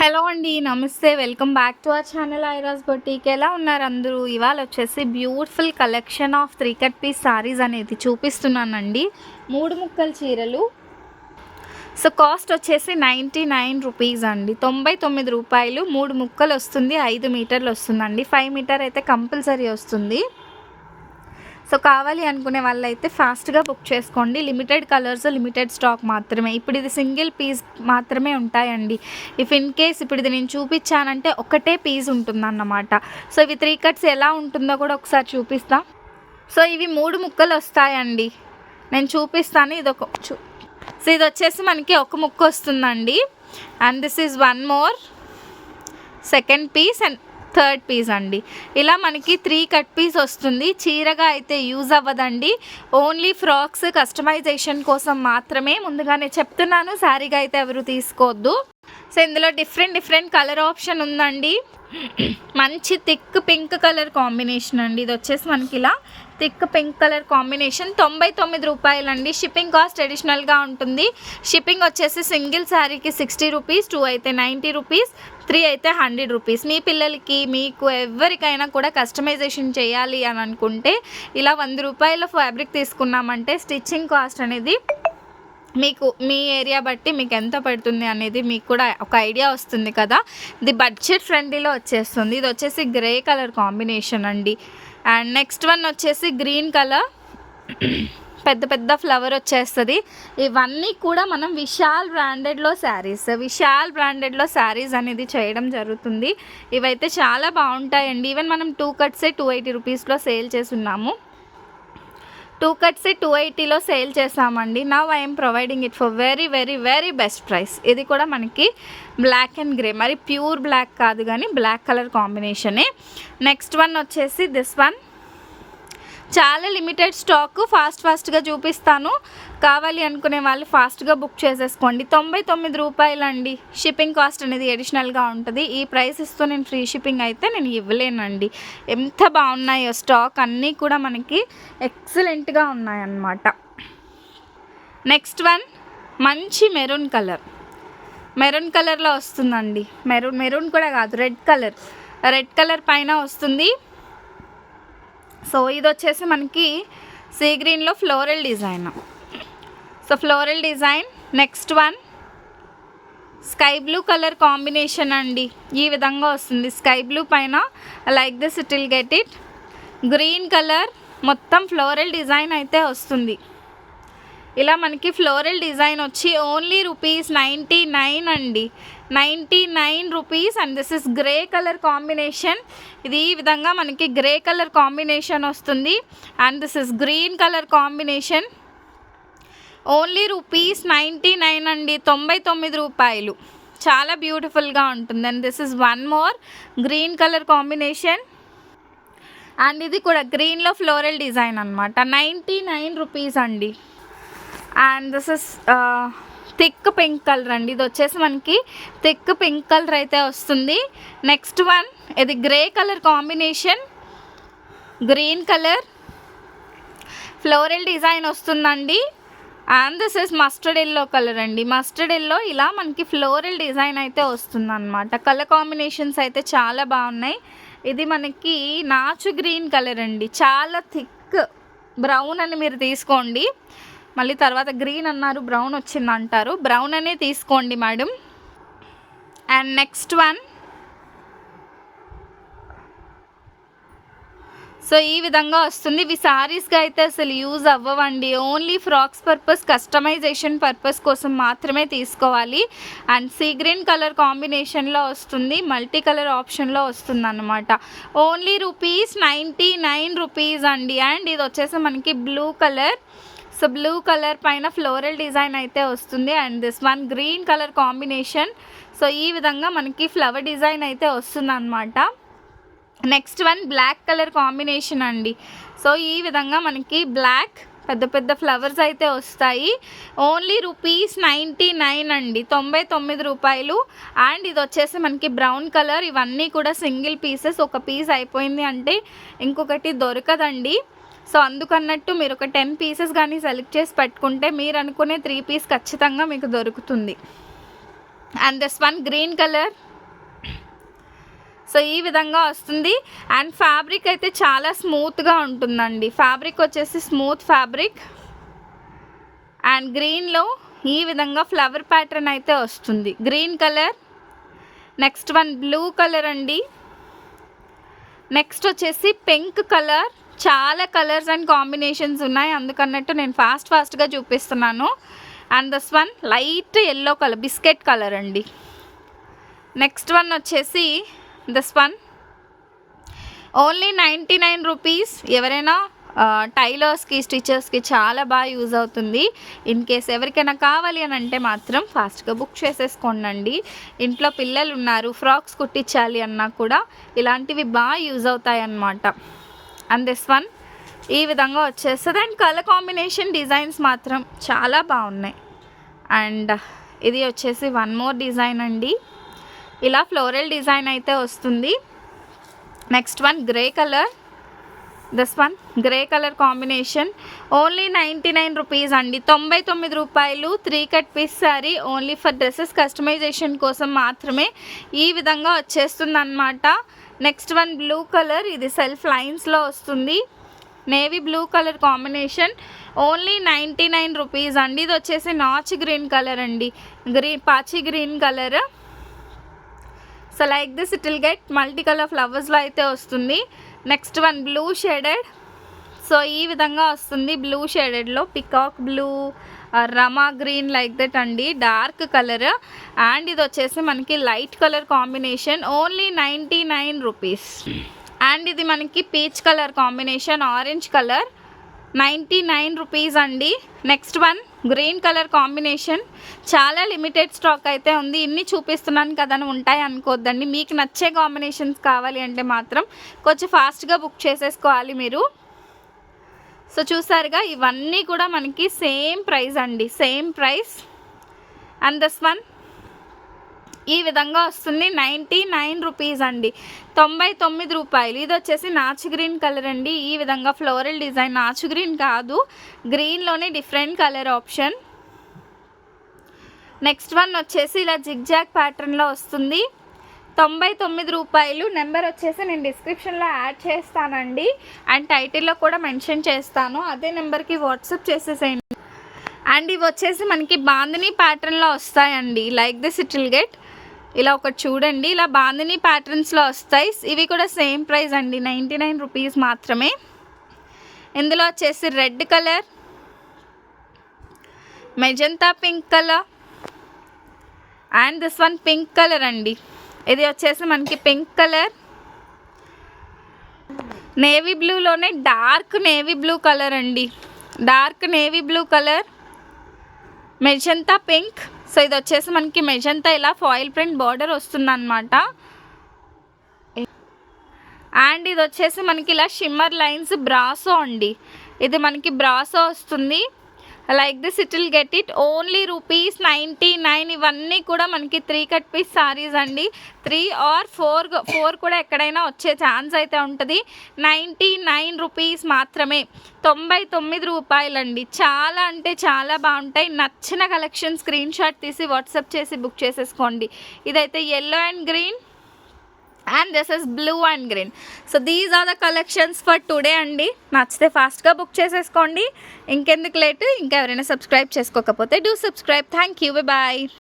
Hello అండి నమస్తే. Welcome back to our channel Airas boutique. ఎలా ఉన్నారు అందరూ? ఇవాళ వచ్చేసి beautiful collection of three cut piece saris అనేది చూపిస్తున్నానండి. మూడు ముక్కల చీరలు. సో కాస్ట్ వచ్చేసి నైంటీ నైన్ రూపీస్ అండి. తొంభై తొమ్మిది రూపాయలు మూడు ముక్కలు వస్తుంది ఐదు మీటర్లు వస్తుందండి. ఫైవ్ మీటర్ అయితే కంపల్సరీ వస్తుంది. సో కావాలి అనుకునే వాళ్ళైతే ఫాస్ట్గా బుక్ చేసుకోండి. లిమిటెడ్ కలర్స్ లిమిటెడ్ స్టాక్ మాత్రమే. ఇప్పుడు ఇది సింగిల్ పీస్ మాత్రమే ఉంటాయండి. ఇఫ్ ఇన్ కేస్ ఇప్పుడు ఇది నేను చూపించానంటే ఒకటే పీస్ ఉంటుందన్నమాట. సో ఇవి త్రీ కట్స్ ఎలా ఉంటుందో కూడా ఒకసారి చూపిస్తా. సో ఇవి మూడు ముక్కలు వస్తాయండి. నేను చూపిస్తాను. ఇది ఒక చూ సో ఇది వచ్చేసి మనకి ఒక ముక్క వస్తుందండి. And this is one more second piece and third piece అండి. ఇలా మనకి త్రీ కట్ పీస్ వస్తుంది. చీరగా అయితే యూజ్ అవ్వదండి. ఓన్లీ ఫ్రాక్స్ కస్టమైజేషన్ కోసం మాత్రమే ముందుగానే చెప్తున్నాను. శారీగా అయితే ఎవరు తీసుకోవద్దు. సో ఇందులో డిఫరెంట్ డిఫరెంట్ కలర్ ఆప్షన్ ఉందండి. మంచి థిక్ పింక్ కలర్ కాంబినేషన్ అండి. ఇది వచ్చేసి మనకి ఇలా థిక్ పింక్ కలర్ కాంబినేషన్. తొంభై తొమ్మిది రూపాయలండి. షిప్పింగ్ కాస్ట్ అడిషనల్గా ఉంటుంది. షిప్పింగ్ వచ్చేసి సింగిల్ శారీకి సిక్స్టీ రూపీస్ టూ అయితే నైంటీ రూపీస్ త్రీ అయితే హండ్రెడ్ రూపీస్. మీ పిల్లలకి మీకు ఎవరికైనా కూడా కస్టమైజేషన్ చేయాలి అని అనుకుంటే ఇలా వంద రూపాయల ఫ్యాబ్రిక్ తీసుకున్నామంటే స్టిచ్చింగ్ కాస్ట్ అనేది మీకు మీ ఏరియా బట్టి మీకు ఎంత పడుతుంది అనేది మీకు కూడా ఒక ఐడియా వస్తుంది కదా. ఇది బడ్జెట్ ఫ్రెండ్లీలో వచ్చేస్తుంది. ఇది వచ్చేసి గ్రే కలర్ కాంబినేషన్ అండి. అండ్ నెక్స్ట్ వన్ వచ్చేసి గ్రీన్ కలర్. పెద్ద పెద్ద ఫ్లవర్ వచ్చేస్తుంది. ఇవన్నీ కూడా మనం విశాల్ బ్రాండెడ్లో శారీస్ విశాల్ బ్రాండెడ్లో శారీస్ అనేది చేయడం జరుగుతుంది. ఇవైతే చాలా బాగుంటాయండి. ఈవెన్ మనం టూ కట్సే టూ ఎయిటీ రూపీస్లో సేల్ చేస్తున్నాము టూ కట్స్ టూ ఎయిటీలో సేల్ చేసామండి. Now I'm providing it for very very very best price ఇది కూడా మనకి బ్లాక్ అండ్ గ్రే మరి ప్యూర్ బ్లాక్ కాదు కానీ బ్లాక్ కలర్ కాంబినేషనే నెక్స్ట్ వన్ వచ్చేసి దిస్ వన్ చాలా లిమిటెడ్ స్టాక్ ఫాస్ట్ ఫాస్ట్గా చూపిస్తాను. కావాలి అనుకునే వాళ్ళు ఫాస్ట్గా బుక్ చేసేసుకోండి. తొంభై తొమ్మిది రూపాయలండి. షిప్పింగ్ కాస్ట్ అనేది అడిషనల్గా ఉంటుంది. ఈ ప్రైస్ ఇస్తూ నేను ఫ్రీ షిప్పింగ్ అయితే నేను ఇవ్వలేనండి. ఎంత బాగున్నాయో స్టాక్ అన్నీ కూడా మనకి ఎక్సలెంట్గా ఉన్నాయన్నమాట. నెక్స్ట్ వన్ మంచి మెరూన్ కలర్. మెరూన్ కలర్లో వస్తుందండి. మెరూన్ మెరూన్ కూడా కాదు రెడ్ కలర్. రెడ్ కలర్ పైన వస్తుంది. సో ఇది వచ్చేసి మనకి సీ గ్రీన్లో floral design so floral design next one sky blue colour combination అండి. ఈ విధంగా వస్తుంది. స్కై బ్లూ పైన like this it will get it green colour మొత్తం ఫ్లోరల్ డిజైన్ అయితే వస్తుంది. ఇలా మనకి ఫ్లోరల్ డిజైన్ వచ్చి ఓన్లీ రూపీస్ నైంటీ నైన్ అండి. Ninety nine rupees and this is grey colour combination. ఇది ఈ విధంగా మనకి గ్రే కలర్ కాంబినేషన్ వస్తుంది. And this is green colour combination. Only rupees ninety nine అండి. తొంభై తొమ్మిది రూపాయలు. చాలా బ్యూటిఫుల్గా ఉంటుంది. And this is one more green colour combination. And ఇది కూడా గ్రీన్లో ఫ్లోరల్ డిజైన్ అనమాట నైంటీ నైన్ రూపీస్ అండి. And this is thick pink colour అండి. ఇది వచ్చేసి మనకి థిక్ పింక్ కలర్ అయితే వస్తుంది. నెక్స్ట్ వన్ ఇది grey colour combination green colour floral design వస్తుందండి. And this is mustard yellow colour అండి. మస్టర్డ్ ఎల్లో ఇలా మనకి ఫ్లోరల్ డిజైన్ అయితే వస్తుంది అనమాట కలర్ కాంబినేషన్స్ అయితే చాలా బాగున్నాయి. ఇది మనకి నాచు గ్రీన్ కలర్ అండి. చాలా థిక్ బ్రౌన్ అని మీరు తీసుకోండి. మళ్ళీ తర్వాత గ్రీన్ అన్నారు బ్రౌన్ వచ్చింది అంటారు. బ్రౌన్ అనే తీసుకోండి madam. And next one. So ఈ విధంగా వస్తుంది. ఇవి సారీస్గా అయితే అసలు use అవ్వవండి. Only frocks purpose customisation purpose కోసం మాత్రమే తీసుకోవాలి. అండ్ సీ గ్రీన్ కలర్ కాంబినేషన్లో వస్తుంది. మల్టీ కలర్ ఆప్షన్లో వస్తుంది అనమాట only rupees ninety nine rupees అండి. అండ్ ఇది వచ్చేసి మనకి blue colour. So blue colour పైన ఫ్లోరల్ డిజైన్ అయితే వస్తుంది and this one green colour combination. So ఈ విధంగా మనకి ఫ్లవర్ డిజైన్ అయితే వస్తుంది అనమాట next one black colour combination అండి. సో ఈ విధంగా మనకి బ్లాక్ పెద్ద పెద్ద ఫ్లవర్స్ అయితే వస్తాయి. ఓన్లీ రూపీస్ నైంటీ నైన్ అండి. తొంభై తొమ్మిది రూపాయలు. అండ్ ఇది వచ్చేసి మనకి బ్రౌన్ కలర్. ఇవన్నీ కూడా సింగిల్ పీసెస్. ఒక పీస్ అయిపోయింది అంటే ఇంకొకటి దొరకదండి. సో అందుకన్నట్టు మీరు ఒక టెన్ పీసెస్ కానీ సెలెక్ట్ చేసి పెట్టుకుంటే మీరు అనుకునే త్రీ పీస్ ఖచ్చితంగా మీకు దొరుకుతుంది. And this one green colour. So ఈ విధంగా వస్తుంది. అండ్ ఫ్యాబ్రిక్ అయితే చాలా స్మూత్గా ఉంటుందండి. ఫ్యాబ్రిక్ వచ్చేసి స్మూత్ ఫ్యాబ్రిక్. అండ్ గ్రీన్లో ఈ విధంగా ఫ్లవర్ ప్యాటర్న్ అయితే వస్తుంది. Green colour. Next one blue colour అండి. నెక్స్ట్ వచ్చేసి పింక్ కలర్. చాలా కలర్స్ అండ్ కాంబినేషన్స్ ఉన్నాయి. అందుకన్నట్టు నేను ఫాస్ట్ ఫాస్ట్గా చూపిస్తున్నాను. And this one light yellow colour biscuit colour అండి. నెక్స్ట్ వన్ వచ్చేసి this one only ninety nine rupees. ఎవరైనా టైలర్స్కి స్టిచర్స్కి చాలా బాగా యూజ్ అవుతుంది. ఇన్ కేస్ ఎవరికైనా కావాలి అని అంటే మాత్రం ఫాస్ట్గా బుక్ చేసేసుకోండి ఇంట్లో పిల్లలు ఉన్నారు ఫ్రాక్స్ కుట్టించాలి అన్నా కూడా ఇలాంటివి బాగా యూజ్ అవుతాయి అన్నమాట అండ్ దిస్ వన్ ఈ విధంగా వచ్చేస్తుంది. అండ్ కలర్ కాంబినేషన్ డిజైన్స్ మాత్రం చాలా బాగున్నాయి. అండ్ ఇది వచ్చేసి వన్ మోర్ డిజైన్ అండి. ఇలా ఫ్లోరల్ డిజైన్ అయితే వస్తుంది. Next one grey colour this one grey colour combination only ninety nine rupees అండి. తొంభై తొమ్మిది రూపాయలు three cut piece sari only for dresses customization కోసం మాత్రమే ఈ విధంగా వచ్చేస్తుంది అనమాట నెక్స్ట్ వన్ బ్లూ కలర్ ఇది సెల్ఫ్ లైన్స్లో వస్తుంది. Navy blue colour combination. Only ninety nine rupees అండి. ఇది వచ్చేసి నాచ్ గ్రీన్ కలర్ అండి. గ్రీన్ పాచి green colour. So like this it will get multi colour ఫ్లవర్స్లో అయితే వస్తుంది. Next one blue shaded so ఈ విధంగా వస్తుంది blue షేడెడ్లో peacock blue Rama green like that అండి డార్క్ కలర్. అండ్ ఇది వచ్చేసి మనకి light colour combination only ninety nine rupees. And ఇది మనకి peach colour combination orange colour ninety nine rupees అండి. Next one green colour combination. చాలా limited stock అయితే ఉంది. ఇన్ని చూపిస్తున్నాను కదని ఉంటాయి అనుకోవద్దండి మీకు నచ్చే కాంబినేషన్స్ కావాలి అంటే మాత్రం కొంచెం ఫాస్ట్గా బుక్ చేసేసుకోవాలి మీరు. సో చూసారుగా ఇవన్నీ కూడా మనకి సేమ్ ప్రైస్ అండి. Same price. And this one ఈ విధంగా వస్తుంది. నైంటీ నైన్ రూపీస్ అండి. తొంభై తొమ్మిది రూపాయలు. ఇది వచ్చేసి నాచు గ్రీన్ కలర్ అండి. ఈ విధంగా ఫ్లోరల్ డిజైన్. నాచు గ్రీన్ కాదు. గ్రీన్లోనే different colour option. Next one వచ్చేసి ఇలా జిగ్జాగ్ ప్యాటర్న్లో వస్తుంది. తొంభై తొమ్మిది రూపాయలు. నెంబర్ వచ్చేసి నేను డిస్క్రిప్షన్లో యాడ్ చేస్తానండి. అండ్ టైటిల్లో కూడా మెన్షన్ చేస్తాను. అదే నెంబర్కి వాట్సాప్ చేసేసేయండి. అండ్ ఇవి వచ్చేసి మనకి బాందిని ప్యాటర్న్లో వస్తాయండి. Like this it will get ఇలా ఒకటి చూడండి. ఇలా బాందిని ప్యాటర్న్స్లో వస్తాయి. ఇవి కూడా సేమ్ ప్రైస్ అండి. నైంటీ నైన్ రూపీస్ మాత్రమే. ఇందులో వచ్చేసి red colour magenta pink colour and this one pink colour అండి. ఇది వచ్చేసి మనకి పింక్ కలర్ నేవీ బ్లూలోనే డార్క్ నేవీ బ్లూ కలర్ అండి. Dark navy blue colour magenta pink so ఇది వచ్చేసి మనకి మెజంతా ఇలా ఫాయిల్ ప్రింట్ బార్డర్ వస్తుందన్నమాట. అండ్ ఇది వచ్చేసి మనకి ఇలా షిమ్మర్ లైన్స్ బ్రాసో అండి. ఇది మనకి బ్రాసో వస్తుంది. Like this it will get it only rupees ninety nine ఇవన్నీ కూడా మనకి త్రీ కట్ పీస్ సారీస్ అండి. త్రీ ఆర్ ఫోర్ ఫోర్ కూడా ఎక్కడైనా వచ్చే ఛాన్స్ అయితే ఉంటుంది. నైంటీ నైన్ రూపీస్ మాత్రమే. తొంభై తొమ్మిది రూపాయలండి. చాలా అంటే చాలా బాగుంటాయి. నచ్చిన కలెక్షన్ స్క్రీన్ షాట్ తీసి వాట్సాప్ చేసి బుక్ చేసేసుకోండి. ఇదైతే yellow and green and this is blue and green so these are the collections for today అండి. నచ్చితే ఫాస్ట్గా బుక్ చేసేసుకోండి. ఇంకెందుకు లేట్ ఇంకా ఎవరైనా సబ్స్క్రైబ్ చేసుకోకపోతే do subscribe thank you bye